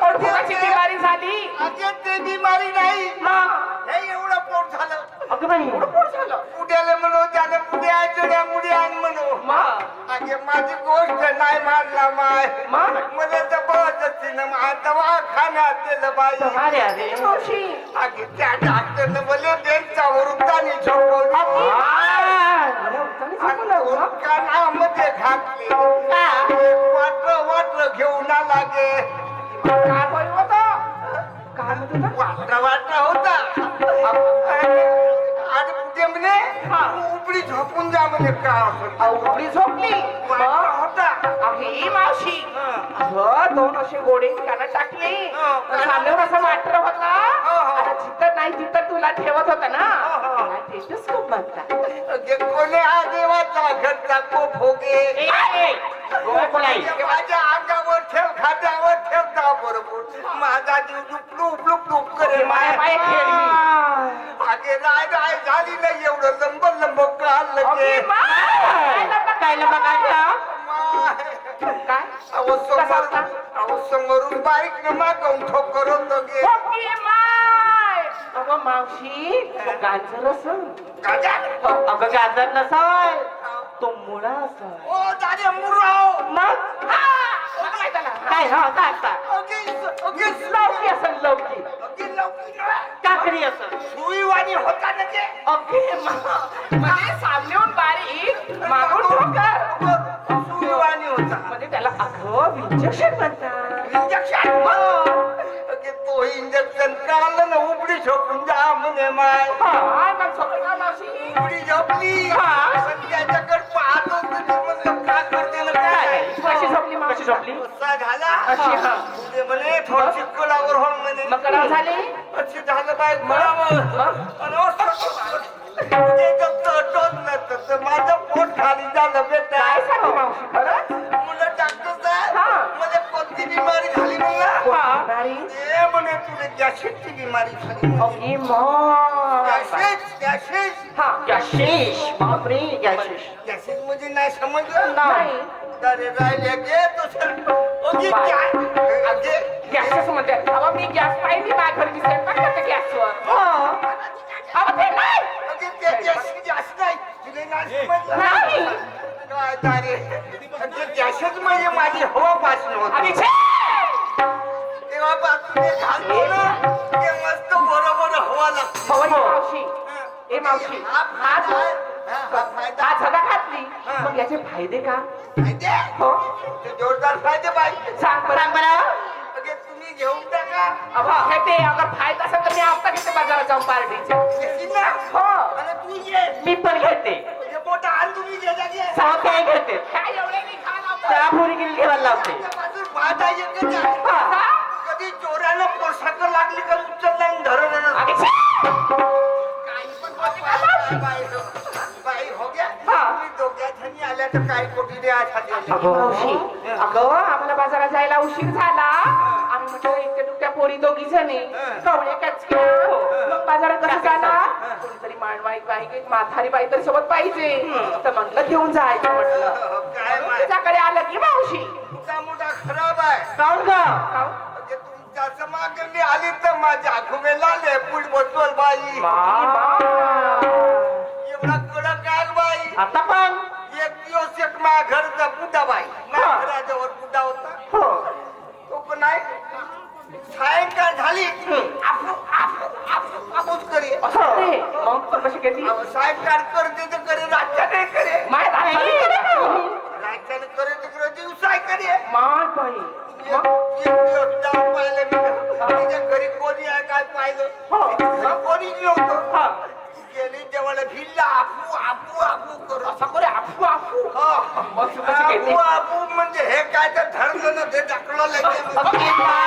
कोणती बिमारी झाली? ते बिमारी नाही. हे. एवढं पोट झालं. अगं बाई. एवढं पोट झालं. पुढ्याला म्हणू त्याला पुढ्या चुड्या मुडी आण म्हणू. मग अगे माझी गोष्ट नाही मारला माय? मला जबरदस्तीनं मा दवाखान्यात दिलं बाई. अगे त्या डॉक्टरनं मला त्यांच्यावरून तानी झोपवली. कानामध्ये घातली. वाटर वाटर घेऊन आला गे. काय बोल होतं काय म्हणत होता? उपडी झोपून जा म्हणे झोपली मग मावशी अगं दोन असे गोडे कानात टाकले हो, वाटर होता हो, हो. आता जिथं नाही तिथं तुला ठेवत होता ना हो, हो. म्हणतात अगे कोणी हा देवाचा घरचा कोप होगे अंगावर खात्यावर ठेवता बरोबर माझा जीव लुपलूप लुपलूप करे माया माया. आगे राय राय झाली नाही एवढं लंब लंब काल लगे. काय? काय अहो कसा समोर होता? अहो समोरून बाईक न मागवून ठोकर होतो गे. अगे माय. अगं मावशी गाजर असन गाजा अगं गाजर नसल. तो मुळा असल. ओ दादे मुराव मग? काय हा काय लवकी असेल लवकी काकडी असेल. सुईवाणी होता ना ते? अगे मा- म्हणजे सामनेहून बारीक मागून ठोकर सुईवाणी होता. म्हणजे त्याला अगं इंजेक्शन म्हणतात. इंजेक्शन अगे तो इंजेक्शन काढलं ना उबडी झोपून जा म्हणे माय. हा, मग झोपली मावशी? उबडी झोपली. हा. त्याच्याकडे पाहतो झाला अशी, हा. म्हणे थोडीशी कलावर हो म्हणे. मग कडाव झाली? अशी झालं बाय माझं पोट खाली झालं बेटा. काय सांगू मावशी खरंच? मुलं डॉक्टर साहेब हा. मला कोणती बिमारी झाली म्हणलं बिमारी? ते म्हणे तुला गॅसेटची बिमारी झाली अगे मग गॅसेट गॅसेट हा गॅशेश बापरे गॅशेश गॅसेट म्हणजे नाही समजलं नाही अरे राहिले गे तो ओके बाय. काय अगे गॅसेस म्हणते अहो मी गॅस पाहिली माझ्या घरी स्वयंपाक करते गॅसवर अहो ते नाही अगे ते गॅसेट जास्त नाही तुला नाही समजलं नाही काय तारे म्हणजे माझी हवा पासून होती! तेव्हापासून ते घालतो ना ते मस्त बरोबर हवा लागते हो, ही. मावशी. ए मावशी हा फायदा झगा घातली. मग याचे फायदे का? फायदे? हो. ते जोरदार फायदे पाहिजे. सांग बरं. बरं. अगे तुम्ही घेऊन टाका अबा हे ते अगर फायदा असेल तर मी आता घेते बाजारात जाऊन पार्टीचे. हो. आणि तू ये. मी पण घेते. मोठा आण तुम्ही घे जा घे. सहा काय घेते. काय एवढे मी खा लावतो? पुरी. हा. कधी चोराला पोशाख लागली का उचलला आणि धरलं अरे ना. छे! काही पण बाई, बाई, बाई, हो गया हा. तुम्ही दोघ्या जणी आल्या तर काय कोटी द्या मावशी. अगं आम्हाला बाजारात जायला उशीर झाला. आम्ही म्हटलं एकट्या दुकट्या पोरी दोघी जणी कवळे कचक्या कोणीतरी मांडवाई बाई म्हातारी बाई तर सोबत पाहिजे. तर म्हटलं घेऊन जायचं म्हटलं. काय तुझ्याकडे आलं की मावशी? तुमचा मोठा खराब आहे. काऊन ग? म्हणजे आली तर माझ्या आठवणे लाले पुढ बसवल बाई. एवढा कडक काय बाई. आता पण? एक दिवस एक माझ्या घरचा बुड्डा बाई. जेवायला भिल्ला आपू आपू आपू करू. असं करे हा. कशी केली आपू आपू म्हणजे हे काय तर ठरलं ना ते टाकलं लगेच. अगे बाय.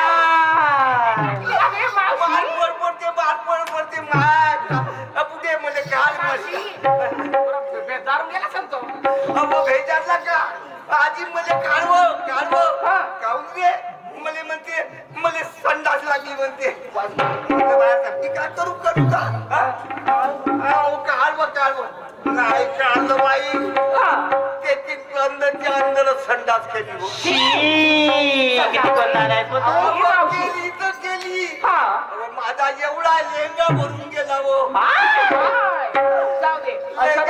अगे मावशी. बारपण पडते बारपण पडते माय पुढे काल मशी बेजारून गेला संतो अहो भेटायला का? आजी मला काढव काढव. काऊन रे? मला म्हणते मला संडास लागली म्हणते. लागते मी शी, किती करणार आहे पण तू? अहो, गेली तर गेली हा. अहो, माझा एवढा लेंगा भरून गेला हो बाय. जाऊ दे असं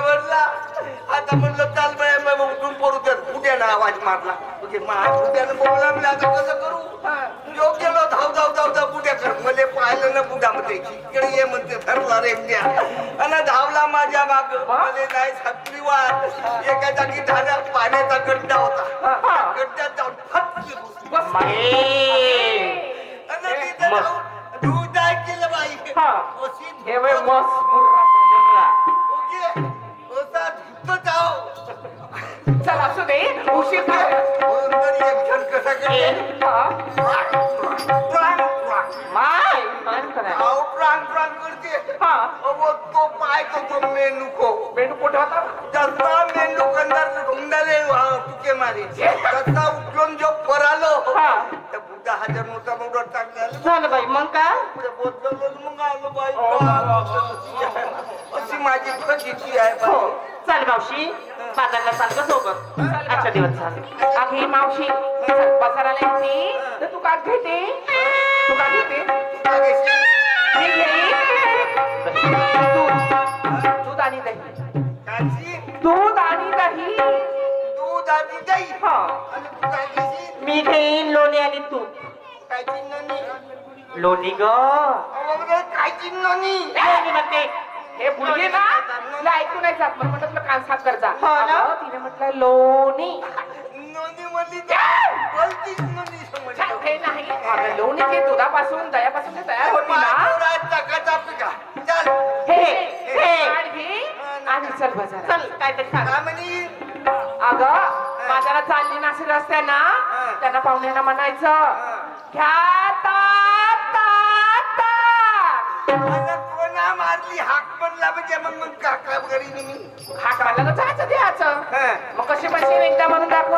भरला आता म्हणलं चाल बाई आवाज मारला म्हणजे उद्यानं बोलला मी आता कसं करू हा. यो गेलो धाव धाव धाव धाव बुड्याकर मले पाहिलं ना बुडामध्ये इकडे ये म्हणते धरला रे द्या आणि धावला माझ्या माग मले नाही सापली वाट एका जागी धाऱ्या पाण्याचा गड्डा होता. गड्ड्यात जाऊन फटके घुसली. बस. आणि तिथं मस्त. जाऊन दूध आहे केलं बाई हा. हे. मस्त माय. अहो, प्राण, प्राण करते. हा. अहो, तो पाय जसा ढुंडाले मारे. उठून जो परालो हा. त्या बुद्धा हजार मोठा मोठा टाकला. झालं बाई मग का पुढे बोललो मग आलो बाई. हो, अशी माझी फजिती आहे हो. बाई. चाल मावशी. बाजारला चालतं सोबत आजचा दिवस झाला. अगे मावशी बसाराला येते. तर तू का घेते. तू का घेते. मागेशी. मी घेईन. दूध. दूध आणि दही. काची, दूध आणि दही. दूध आणि दही. हा. तू? मी घेईन लोणी आणि तूप. काय चिन्हनी? लोणी ग. काय? लोणी म्हणते. हे मुलगी ना तुला ऐकू नाही जात म्हणून म्हटलं तुला कान साफ कर जा हो ना? अगं, तिने म्हटलं लोणी नोंदी समजली. हे नाही अगं, लोणी ते दुधापासून दह्यापासून ते तयार होती ना पिका. चल. हे हे. हे आणि घे आणि चल बाजारात चल काहीतरी सांग काय म्हणी? अगं बाजारात चालली ना अशी रस्त्याना. त्यांना पाहुण्यांना म्हणायचं घ्या हाक म्हणला म्हणजे मग मग काका घरी मी हाक मारला तर जायचं द्यायचं. हा. मग कसे पैसे एकदा म्हणून दाखव.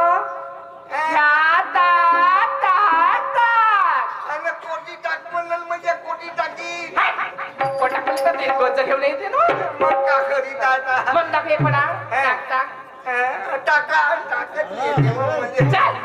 घ्या तात, तात, तात. आणि कोटी टाक म्हणलं म्हणजे कोटी टाकी. हाय. कोण टाकलं तर ते गंज घेऊन येते ना. मग का दाखव एक टाक, टाक. टाका. टाकत येते मग म्हणजे चल,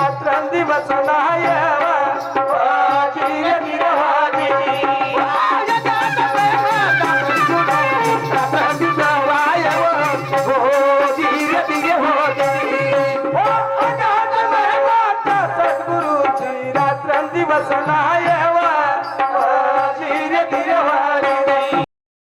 रात्र दिवस नाही